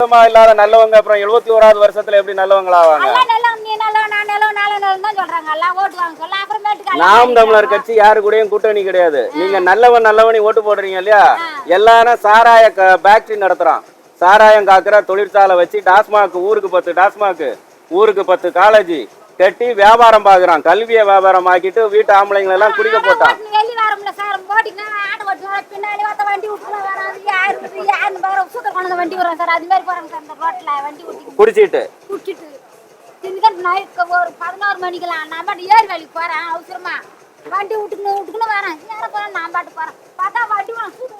சுத்தமா இல்லாத நல்லவங்க அப்புறம் எழுபத்தி ஓராவது வருஷத்துல எப்படி நல்லவங்களா ஆவாங்க? நாம் தமிழர் கட்சி யாரு கூடயும் கூட்டணி கிடையாது. நீங்க நல்லவன் நல்லவனி ஓட்டு போடுறீங்க இல்லையா? எல்லாரும் சாராய ஃபேக்டரி நடத்துறான். சாராயம் காக்குற தொழிற்சாலை வச்சு டாஸ்மாக் ஊருக்கு பத்து டாஸ்மாக் ஊருக்கு பத்து காலேஜ் கட்டி வியாபாரம் பாக்குறான். கல்வியை வியாபாரம் ஆக்கிட்டு வீட்டு ஆம்பளைங்களை எல்லாம் குடிக்க போட்டான். பின்னாடி ஒருத்த வண்டி விட்டுனா வராது. யாரு இது யாருன்னு பாரு சூத்தர் கொண்டு வண்டி வரும் சார். அது மாதிரி போறாங்க சார் இந்த ரோட்ல வண்டி ஓட்டி குடிச்சிட்டு. குடிச்சிட்டு. திங்கட்கிழமை நைட்டு ஒரு பதினோரு மணிக்கெல்லாம் நான் பாட்டு ஏறி வேலைக்கு போறேன். அவசரமா. வண்டி விட்டுக்கணும் விட்டுக்கணும் வரேன். யார போறேன் நான் பாட்டு போறேன். பார்த்தா வண்டி வரேன் சூட்டு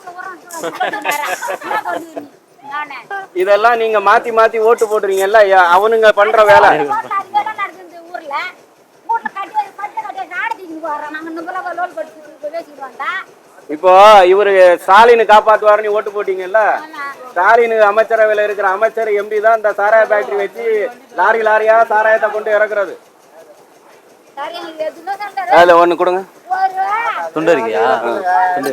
நானே. இதெல்லாம் நீங்க மாத்தி மாத்தி ஓட்டு போடுறீங்கல்ல அவனுங்க பண்ற வேலை. இந்த ஊர்ல. கட்டி பட்டு கட்டி தூக்கிட்டு போறோம் நாங்க கட்டி பேசிட்டு வந்தா இப்போ இவரு ஸ்டாலின் காப்பாத்துவாருன்னு ஓட்டு போட்டீங்கல்ல. ஸ்டாலின் அமைச்சரவையில இருக்கிற அமைச்சர் எம்பி தான் இந்த சாராய ஃபேக்டரி வச்சு லாரி லாரியா சாராயத்தை கொண்டு இறக்குறது. அதுல ஒண்ணு கொடுங்க. ஒரு துண்டு இருக்கியா? துண்டு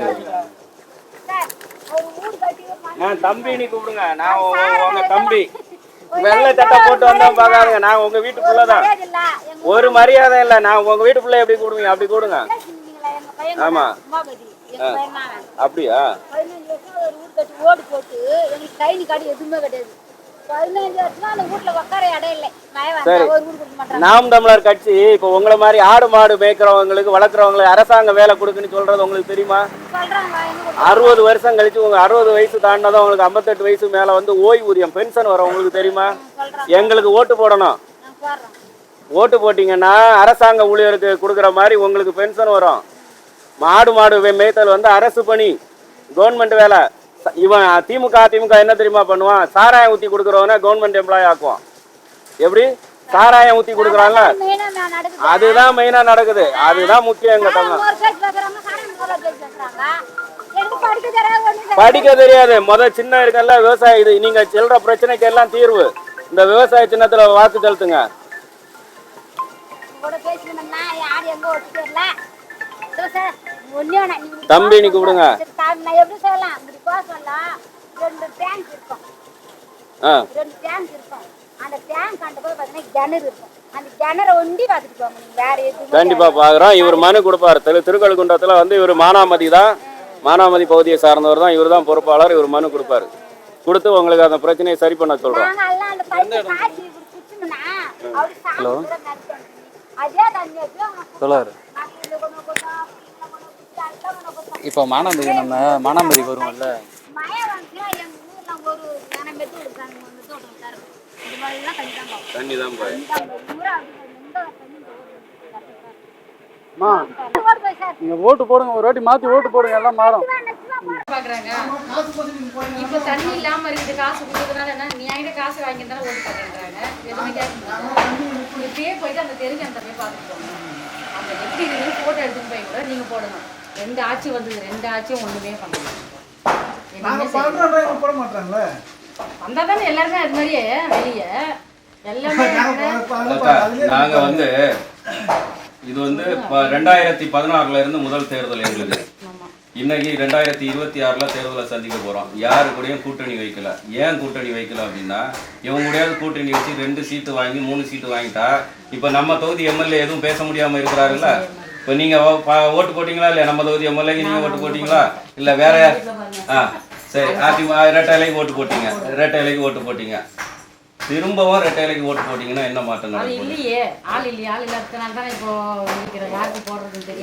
நான் தம்பின்னு கூப்பிடுங்க. நான் உங்க- தம்பி. வெள்ளை சட்டை போட்டு வந்தா பாக்காதுங்க. நான் உங்க வீட்டுக்குள்ள தான் மரியாதை இல்ல. எங்க ஒரு மரியாதை இல்ல. நான் உங்க வீட்டுக்குள்ள எப்படி கூடுவீங்க அப்படி கூடுங்க ஆமா. அப்படியா? பதினஞ்சு வருஷம் ஒரு வீடு கட்டி ஓடு போட்டு கைனி காடி எதுவுமே கிடையாது. நாம் தமிழர் கட்சி இப்போ உங்களை மாதிரி ஆடு மாடு மேய்க்கிறவங்களுக்கு வளர்க்குறவங்களுக்கு அரசாங்க வேலை கொடுக்குன்னு சொல்றது உங்களுக்கு தெரியுமா? அறுபது வருஷம் கழிச்சு உங்க அறுபது வயசு தாண்டினதும் உங்களுக்கு ஐம்பத்தெட்டு வயசு மேல வந்து ஓய்வூதியம் பென்ஷன் வரும். உங்களுக்கு தெரியுமா? எங்களுக்கு ஓட்டு போடணும். ஓட்டு போட்டீங்கன்னா அரசாங்க ஊழியருக்கு கொடுக்குற மாதிரி உங்களுக்கு பென்ஷன் வரும். மாடு மாடு மேய்த்தல் வந்து அரசு பணி. கவர்மெண்ட் வேலை. இவன் திமுக திமுக என்ன தெரியுமா பண்ணுவான்? சாராயம் ஊத்தி கொடுக்குறவன கவர்மெண்ட் எம்ப்ளாய் ஆக்குவான். எப்படி? சாராயம் ஊத்தி நான் நடக்குது. அதுதான் மெயினா நடக்குது. அதுதான் முக்கியம் எங்க தமிழ் படிக்க தெரியாது முத சின்ன இருக்கல்ல விவசாய இது. நீங்க சொல்ற பிரச்சனைக்கு எல்லாம் தீர்வு. இந்த விவசாய சின்னத்துல வாக்கு செலுத்துங்க. தம்பி, நீ கூப்பிடுங்க. நான் எப்படி சொல்லலாம் இப்படி போக சொல்லலாம் ரெண்டு டேங்க் இருக்கும் ரெண்டு டேங்க் இருக்கும் அந்த டேங்க் அந்த போய் பார்த்தீங்கன்னா கிணறு இருக்கும் அந்த கிணறை ஒண்டி பார்த்துட்டு போங்க நீங்க வேற எதுவுமே கண்டிப்பா பாக்குறோம். இவர் மனு கொடுப்பாரு. திரு திருக்கழுக்குன்றத்துல வந்து இவர் மானாமதி தான். மானாமதி பகுதியை சார்ந்தவர் தான். இவர் தான் பொறுப்பாளர். இவர் மனு கொடுப்பாரு. கொடுத்து உங்களுக்கு அந்த பிரச்சனையை சரி பண்ண சொல்றோம். ஹலோ சொல்லாரு இப்போ மானாம்பதி நம்ம மானாம்பதி வருவோம்ல. தண்ணி தான் போய். போய் நீங்க ஓட்டு போடுங்க ஒரு வாட்டி மாத்தி ஓட்டு போடுங்க எல்லாம் மாறும். பாக்குறாங்க. இப்ப தண்ணி இல்லாம இருக்குது காசு கொடுத்ததுனால என்ன? நீ என்கிட்ட காசு வாங்கி தானே ஓட்டு பாக்குறாங்க எதுவுமே கேட்க இப்படியே போயிட்டு அந்த போய் போங்க அந்த எப்படி இருக்குன்னு போட்டோ எடுத்துட்டு போய் கூட நீங்க போடணும். ரெண்டு ஆட்சி வந்தது ரெண்டு ஆட்சியும் எதுவுமே செய்யல. போட மாட்டாங்களே? வந்தா தானே எல்லாருமே அது மாதிரியே வெளியே. எல்லாமே நாங்க வந்து இது வந்து ப- ரெண்டாயிரத்தி பதினாறுல இருந்து முதல் தேர்தல் எங்களுக்கு. இன்னைக்கு ரெண்டாயிரத்தி இருபத்தி ஆறுல தேர்தலை சந்திக்க போறோம். யாரு கூடயும் கூட்டணி வைக்கல. ஏன் கூட்டணி வைக்கல அப்படின்னா இவங்க கூடயாவது கூட்டணி வச்சு ரெண்டு சீட்டு வாங்கி மூணு சீட்டு வாங்கிட்டா இப்ப நம்ம தொகுதி எம்எல்ஏ எதுவும் பேச முடியாம இருக்கிறாருல்ல? இப்ப நீங்க ஓ- ப- ஓட்டு போட்டீங்களா இல்லையா? நம்ம தொகுதி எம்எல்ஏ நீங்க ஓட்டு போட்டீங்களா? இல்ல வேற யார்? ஆ சரி. அதிமுக இரட்டை இலைக்கு ஓட்டு போட்டீங்க. இரட்டை இலைக்கு ஓட்டு போட்டீங்க. திரும்பவும் ரெட்டை இலைக்கு ஓட்டு போட்டீங்கன்னா என்ன மாற்றம் நடக்கும்?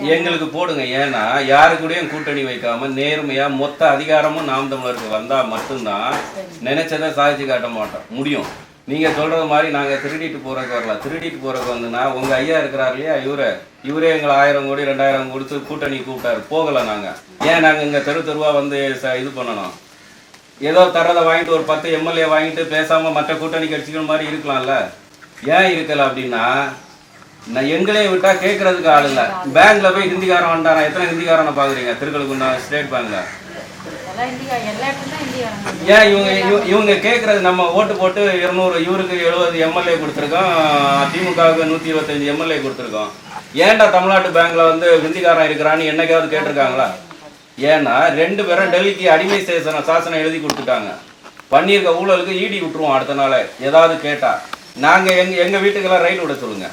எங்களுக்கு போடுங்க. ஏன்னா யாரு கூடயும் கூட்டணி வைக்காம நேர்மையா மொத்த அதிகாரமும் நாம் தமிழருக்கு வந்தா மட்டும்தான் நினைச்சதை சாதிச்சு காட்ட மாட்டோம். முடியும். நீங்க சொல்றது மாதிரி நாங்க திருடிட்டு போறதுக்கு வரல. திருடிட்டு போகிறக்கு வந்துன்னா உங்க ஐயா இருக்கிறார் இல்லையா இவரு? இவரே எங்களை ஆயிரம் கோடி ரெண்டாயிரம் கொடுத்து கூட்டணி கூப்பிட்டாரு. போகல நாங்க. ஏன் நாங்க இங்க தெரு தெருவா வந்து ச- இது பண்ணணும்? ஏதோ தரதை வாங்கிட்டு ஒரு பத்து எம்எல்ஏ வாங்கிட்டு பேசாம மற்ற கூட்டணி கட்சிகள் மாதிரி இருக்கலாம்ல. ஏன் இருக்கல அப்படின்னா நான் எங்களையும் விட்டா கேட்கறதுக்கு ஆள் இல்லை. பேங்க்ல போய் ஹிந்திக்காரன் வந்துட்டானா? எத்தனை ஹிந்திக்காரனை பாக்குறீங்க? திருக்கழுக்குண்டா ஸ்டேட் பேங்க்ல. ஏன் இவங்க இவ- இவங்க கேட்கறது நம்ம ஓட்டு போட்டு இருநூறு இவருக்கு எழுபது எம்எல்ஏ கொடுத்துருக்கோம். திமுகவுக்கு நூத்தி இருபத்தஞ்சு எம்எல்ஏ கொடுத்துருக்கோம். ஏன்டா தமிழ்நாட்டு பேங்க்ல வந்து ஹிந்திக்காரன் இருக்கிறான்னு என்னைக்காவது கேட்டிருக்காங்களா? ஏன்னா ரெண்டு பேரும் டெல்லிக்கு அடிமை சேசன சாசனம் எழுதி கொடுத்துட்டாங்க. பண்ணியிருக்க ஊழலுக்கு ஈடி விட்டுருவோம் அடுத்த நாள். ஏதாவது கேட்டா. நாங்க எங்க எங்க வீட்டுக்கெல்லாம் ரைட் விட சொல்லுங்க.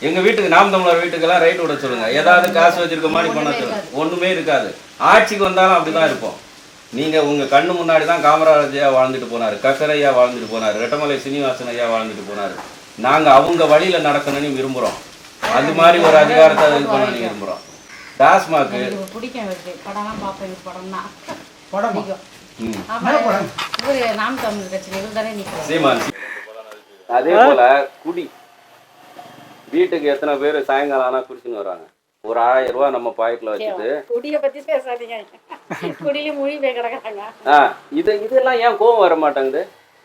எங்க வீட்டுக்கு நாம் தமிழர் வீட்டுக்கெல்லாம் ரைட் விட சொல்லுங்க. ஏதாவது காசு வச்சிருக்க மாதிரி பண்ண சொல்லுங்க. ஒண்ணுமே இருக்காது. ஆட்சிக்கு வந்தாலும் அப்படிதான் இருப்போம். நீங்க உங்க கண்ணு முன்னாடி தான் காமராஜ் ஐயா வாழ்ந்துட்டு போனாரு கக்கரையா வாழ்ந்துட்டு போனாரு ரெட்டமலை சீனிவாசன் ஐயா வாழ்ந்துட்டு போனாரு. நாங்க அவங்க வழியில நடக்கணும்னு விரும்புறோம். அது மாதிரி ஒரு அதிகாரத்தை இது பண்ணணும்னு விரும்புறோம். டாஸ்மாக் எனக்கு பிடிக்கும் படம்லாம் பார்ப்பேன் இவர் படம்னா. படமா? அதே போல குடி. வீட்டுக்கு எத்தனை பேர் சாயங்காலம் ஆனா குடிச்சுன்னு வராங்க. ஒரு ஆயிரம் ரூபாய் நம்ம பாக்கெட்ல வச்சுட்டு குடியை பத்தி பேசாதீங்க. இது இதெல்லாம் ஏன் கோவம் வர மாட்டேங்குது?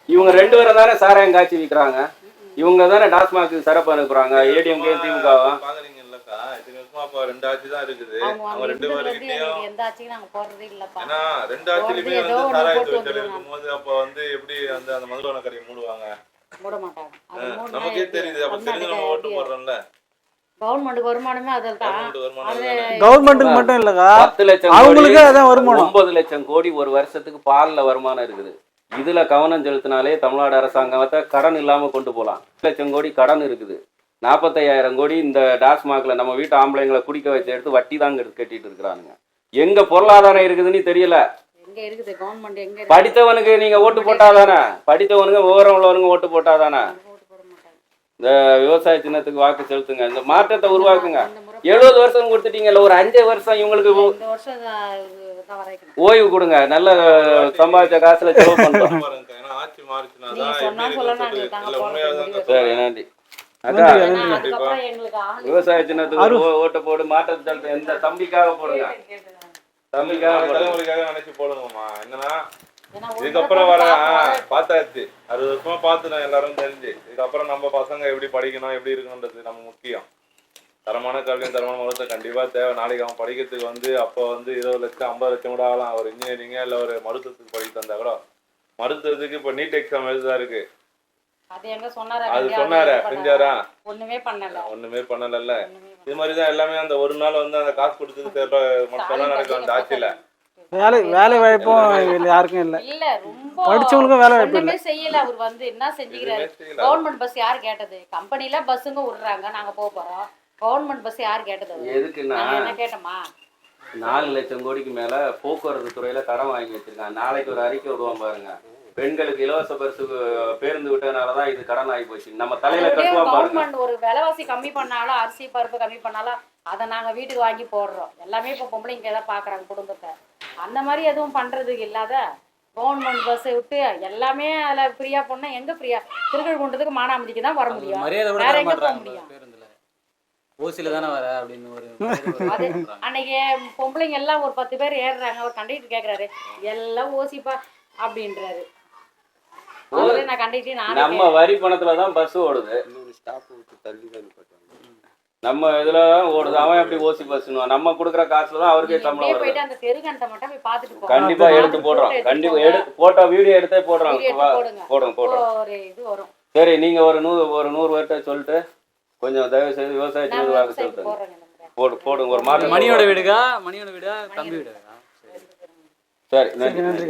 இவங்க ரெண்டு பேரும் தானே சாராயம் காய்ச்சி விற்கிறாங்க இவங்க தானே டாஸ்மாக் சிறப்பு அனுப்புறாங்க இத்தனை வருஷமா அப்ப ரெண்டு ஆட்சி தான் இருக்குது. அவங்க ரெண்டு பேருக்கிட்டையும் எந்த ஆட்சிக்கும் நாங்க போறதே இல்லப்பா. ஏன்னா ரெண்டு ஆட்சியிலுமே வந்து சாராய தொழிற்சாலை. இருக்கும்போது அப்ப வந்து எப்படி அந்த அந்த மதுபான கடையை மூடுவாங்க? மூட மாட்டாங்க. அது மூடுனா நமக்கே? தெரியுது. அப்ப தெரிஞ்சு நம்ம ஓட்டு போடுறோம்ல. கவர்மெண்ட்டுக்கு வருமானமே அதில் தான். கவர்மெண்ட் வருமானம் அது அதுதானே. கவர்மெண்ட்டுக்கு மட்டும் இல்லக்கா. பத்து லட்சம் அவங்களுக்கே கோடி, அதான் வருமானம். ஒன்பது லட்சம் கோடி ஒரு வருஷத்துக்கு பால்ல வருமானம் இருக்குது. இதுல கவனம் செலுத்தினாலே தமிழ்நாடு அரசாங்கத்தை கடன் இல்லாம கொண்டு போலாம். லட்சம் கோடி கடன் இருக்குது. நாற்பத்தையாயிரம் கோடி இந்த டாஸ்மாக்ல நம்ம வீட்டு ஆம்பளைங்களை குடிக்க வச்சு எடுத்து வட்டி தாங்க கட்டிட்டு இருக்கிறானுங்க. எங்க பொருளாதாரம் இருக்குதுன்னு தெரியல. எங்க இருக்குது? கவர்மெண்ட் எங்க இருக்கு படித்தவனுக்கு நீங்க ஓட்டு போட்டாதானே? படித்தவனுங்க விவரம் உள்ளவனுங்க ஓட்டு போட்டாதானே? இந்த விவசாய சின்னத்துக்கு வாக்கு செலுத்துங்க. இந்த மாற்றத்தை உருவாக்குங்க. எழுபது வருஷம் கொடுத்துட்டீங்கல்ல ஒரு அஞ்சு வருஷம் இவங்களுக்கு ஓய்வு கொடுங்க. நல்ல சம்பாதிச்ச காசுல செலவு பண்றோம். சரி நன்றி. விவசாய சின்னத்துக்கு ஓட்டு போடு மாற்றத்தை செலுத்து எந்த தம்பிக்காக போடுங்க? தம்பிக்காக நினைச்சு போடுங்கம்மா என்னன்னா இதுக்கப்புறம் வர பார்த்தாச்சு. அறுபது வருஷமா பார்த்துட்டோம் எல்லாரும் தெரிஞ்சு. இதுக்கப்புறம் நம்ம பசங்க எப்படி படிக்கணும் எப்படி இருக்கணுன்றது நம்ம முக்கியம். தரமான கல்வியும் தரமான மருத்துவ கண்டிப்பா தேவை. நாளைக்கு அவன் படிக்கிறதுக்கு வந்து அப்போ வந்து இருபது லட்சம் ஐம்பது லட்சம் கூட ஆகலாம். ஒரு இன்ஜினியரிங்க இல்லை ஒரு மருத்துவத்துக்கு படிக்க தந்தா கூட. மருத்துவத்துக்கு இப்போ நீட் எக்ஸாம் எழுதா இருக்கு. அது சொன்னாரா? செஞ்சாரா? ஒண்ணுமே பண்ணல. ஒண்ணுமே ஒண்ணுமே இது மாதிரி தான் எல்லாமே அந்த ஒரு நாள் வந்து அந்த காசு மட்டும் தான் நடக்கும் அந்த ஆட்சியில. வேலை வேலை வாய்ப்பும் யாருக்கும் இல்லை. இல்ல ரொம்ப படிச்சவங்களுக்கும் வேலை வாய்ப்பு ஒண்ணுமே செய்யல. அவர் வந்து என்ன செஞ்சுக்கிறாரு. கவர்மெண்ட் பஸ் யார் கேட்டது? கம்பெனில பஸ்ஸுங்க விடுறாங்க. நாங்க போக போறோம். கவர்மெண்ட் பஸ் யார் கேட்டது? அவரு? எதுக்குன்னா நாங்க என்ன கேட்டோமா? நாலு லட்சம் கோடிக்கு மேல போக்குவரத்து துறையில கடன் வாங்கி வச்சிருக்காங்க. நாளைக்கு ஒரு அறிக்கை விடுவான் பாருங்க. பெண்களுக்கு இலவச பரிசு பேருந்து விட்டதுனாலதான் இது கடன் ஆகி போச்சு. நம்ம தலையில கட்டுவான் பாருங்க. கவர்மெண்ட் ஒரு விலைவாசி கம்மி பண்ணாலும் அரிசி பருப்பு கம்மி பண்ணாலும் அதை நாங்க வீட்டுக்கு வாங்கி போடுறோம். எல்லாமே இப்போ பொம்பளைங்க தான் பாக்குறாங்க குடும்பத்தை. அந்த மாதிரி எதுவும் பண்றதுக்கு இல்லாத கவர்மெண்ட் பஸ்ஸை விட்டு எல்லாமே அதுல ஃப்ரீயா போனா எங்க ஃப்ரீயா திருக்கழுக்குன்றதுக்கு மானாமதிக்கு தான் வர முடியும். வேற எங்க போக முடியும்? ஓசில தானே வர அப்படின்னு ஒரு. அன்னைக்கு பொம்பளைங்க எல்லாம் ஒரு பத்து பேர் ஏறுறாங்க. ஒரு கண்டக்டர் கேக்குறாரு எல்லாம் ஓசிப்பா அப்படின்றாரு. அவரே நான் கண்டக்டர் நானே நம்ம வரி பணத்துல தான் பஸ் ஓடுது. நம்ம இதுல தான் ஓடுது. அவன் எப்படி ஓசி பஸ்னுவா நம்ம கொடுக்குற காசுல தான் அவருக்கே சம்பளம் வருது. அந்த தெருகண்டை மட்டும் போய் பார்த்துட்டு. கண்டிப்பா எடுத்து போடுறோம். photo கண்டிப்பா எடுத்து போட்டோ வீடியோ எடுத்தே வா- போடுங்க. போடுறோம் போடுறோம். ஒரு இது வரும். சரி நீங்க ஒரு நூறு ஒரு நூறு பேர்ட்ட சொல்லிட்டு கொஞ்சம் தயவு செய்து விவசாயத்துக்கு போடுறேங்க நம்ம. போடு போடுங்க. ஒரு மாற்றம் மணியோட வீடுக்கா? மணியோட வீடா? தம்பி வீடா? சரி சரி நன்றி. நன்றி